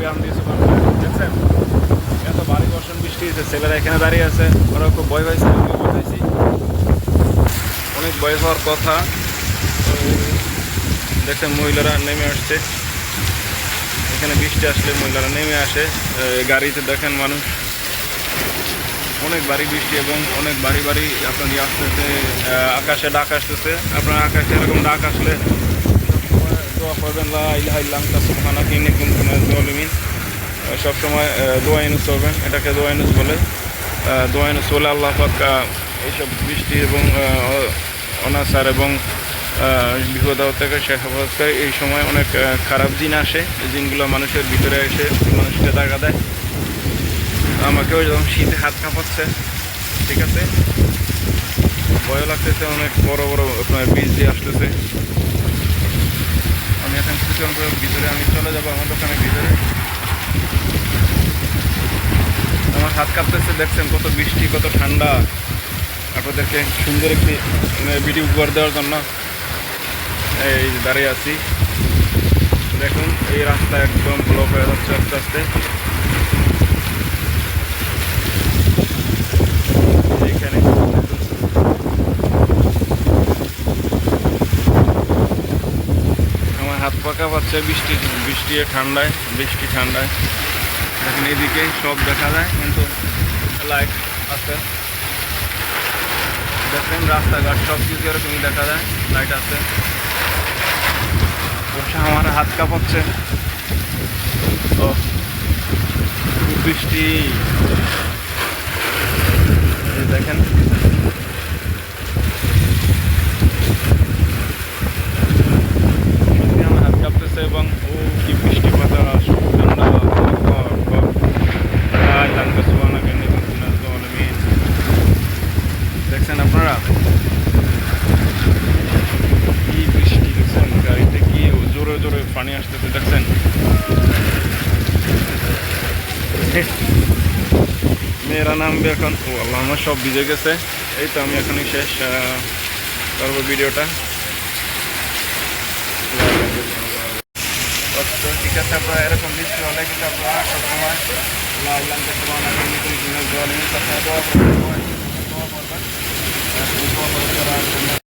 বয়ান দিয়েছে দেখছেন? এত ভারী বর্ষণ বৃষ্টি হয়েছে, ছেলেরা এখানে দাঁড়িয়ে আছে। ওরা খুব ভয় পাইছে আমিও ভয় পাইছি। অনেক ভয় হওয়ার কথা। দেখছেন, মহিলারা নেমে আসছে। এখানে বৃষ্টি আসলে মহিলারা নেমে আসে। গাড়িতে দেখেন মানুষ। অনেক বাড়ি বৃষ্টি এবং অনেক বাড়ি বাড়ি আপনার আসতেছে আকাশে ডাক আসতেছে। আপনার আকাশে এরকম ডাক আসলে সবসময় দোয়া করবেন এটাকে দোয়া ইনুস বলে। আহ, দোয়া ইনুস বলে আল্লাহ পাক এইসব বৃষ্টি এবং অনাচার এবং বিপদ থেকে সে হেফাজত এই সময় অনেক খারাপ জিন আসে এই জিনগুলো মানুষের ভিতরে এসে মানুষকে দেখা দেয়। আমাকেও যখন শীতে হাত কাঁপাচ্ছে ঠিক আছে? ভয় লাগতেছে অনেক বড় বড় আপনার বীজ দিয়ে আসতেছে। আমি এখন কিছুক্ষণ করে ভিতরে, আমি চলে যাব আমার দোকানের ভিতরে। আমার হাত কাঁপতেছে, দেখছেন কত বৃষ্টি, কত ঠান্ডা। আপনাদেরকে সুন্দর একটি ভিডিও উপহার দেওয়ার জন্য এই দাঁড়িয়ে আছি। দেখুন, এই রাস্তা একদম ব্লক হয়ে যাচ্ছে আস্তে আস্তে এইখানে আমার হাত পাকা পাচ্ছে বৃষ্টি বৃষ্টি ঠান্ডায় বৃষ্টি ঠান্ডায়। দেখেন এদিকে সব দেখা যায়, কিন্তু লাইট আছে। দেখেন রাস্তাঘাট সব কিছু এরকমই দেখা যায় লাইট আছে। অবশ্য আমার হাত কাঁপাচ্ছে ও বৃষ্টি এই দেখেন সত্যি আমার হাত কাঁপতেছে এবং ও কি বৃষ্টি বাতাস ঠান্ডা বরফ, বরফ। লা ইলাহা ইল্লা সুবহানাকা ইন্নী কুনতু মিনাজ জালিমিন। দেখছেন আপনারা? কি বৃষ্টি দেখছেন গাড়িতে কি জোরে জোরে পানি আসতেছে দেখছেন? মেয়েরা নামবে এখন। ও আল্লাহ, আমার সব ভিজে গেছে। এই তো আমি এখনই শেষ করব ভিডিওটা। তো ঠিক আছে, আপনারা এরকম বৃষ্টি হলে কিন্তু আপনারা সবসময় আল্লাহ আল্লাহ ওয়া তাআলা জল করবেন দোয়া করবেন দোয়া করবেন